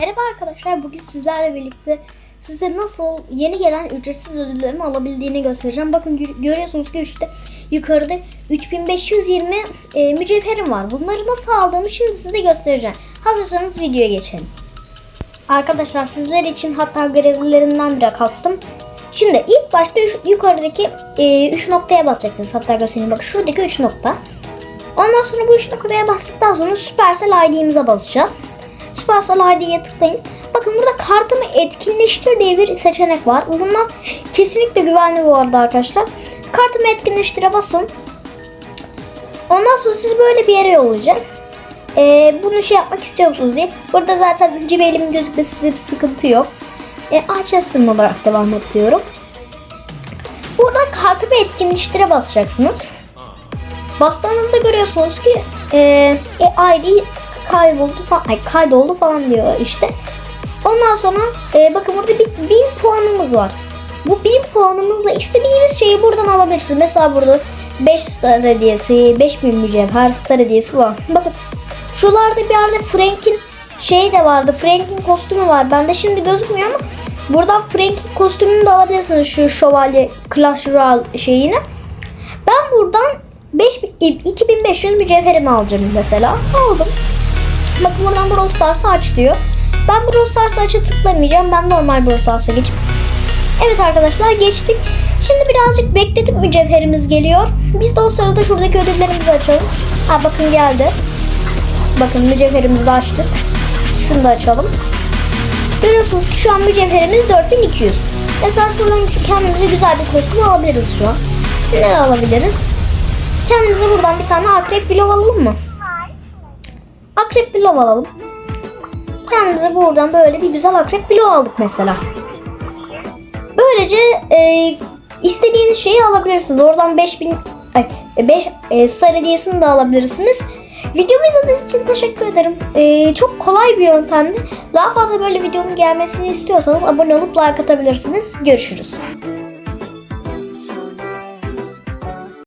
Merhaba arkadaşlar bugün sizlerle birlikte size nasıl yeni gelen ücretsiz ödüllerin alabildiğini göstereceğim. Bakın gö- görüyorsunuz ki işte yukarıda 3520 e, mücevherim var. Bunları nasıl aldığımı şimdi size göstereceğim. Hazırsanız videoya geçelim. Arkadaşlar sizler için hatta görevlilerinden biri kastım. Şimdi ilk başta şu yukarıdaki 3 noktaya basacaksınız. Hatta göstereyim bak şuradaki 3 nokta. Ondan sonra bu 3 noktaya bastıktan sonra Supercell ID'mize basacağız. Supercell ID'ye tıklayın. Bakın burada kartımı etkinleştir diye bir seçenek var. Bundan kesinlikle güvenli bu arada arkadaşlar. Kartımı etkinleştire basın. Ondan sonra sizi böyle bir yere yollayacak. Ee, bunu şey yapmak istiyor musunuz diye. Burada zaten Gmail'imin gözükmesinde bir sıkıntı yok. Ee, Acheston olarak devam et diyorum. Buradan kartımı etkinleştire basacaksınız. Bastığınızda görüyorsunuz ki e, e, ID kayboldu falan, ay, kaydoldu falan diyor işte. Ondan sonra e, bakın burada bir 1000 puanımız var. Bu 1000 puanımızla istediğiniz şeyi buradan alabilirsiniz. Mesela burada 5 star hediyesi, 5000 mücevher star hediyesi var. Bakın şuralarda bir yerde Frank'in şey de vardı. Frank'in kostümü var. Bende şimdi gözükmüyor ama buradan Frank'in kostümünü de alabilirsiniz. Şu şövalye Clash Royale şeyini. Ben buradan 5, 2500 mücevherimi alacağım mesela. Aldım. Bakın buradan Brawl Stars'ı aç diyor. Ben Brawl Stars'ı açı tıklamayacağım. Ben normal Brawl Stars'a geçip. Evet arkadaşlar geçtik. Şimdi birazcık bekletip mücevherimiz geliyor. Biz de o sırada şuradaki ödüllerimizi açalım. Ha bakın geldi. Bakın mücevherimizi de açtık. Şunu da açalım. Görüyorsunuz ki şu an mücevherimiz 4200. Mesela şuradan şu kendimize güzel bir kostüm alabiliriz şu an. Ne alabiliriz? Kendimize buradan bir tane akrep bilov alalım mı? Akrep bilov alalım. Kendimize buradan böyle bir güzel akrep bilov aldık mesela. Böylece e, istediğiniz şeyi alabilirsiniz. Oradan 5000 ay 5 e, star hediyesini de alabilirsiniz. Videomu izlediğiniz için teşekkür ederim. E, çok kolay bir yöntemdi. Daha fazla böyle videonun gelmesini istiyorsanız abone olup like atabilirsiniz. Görüşürüz.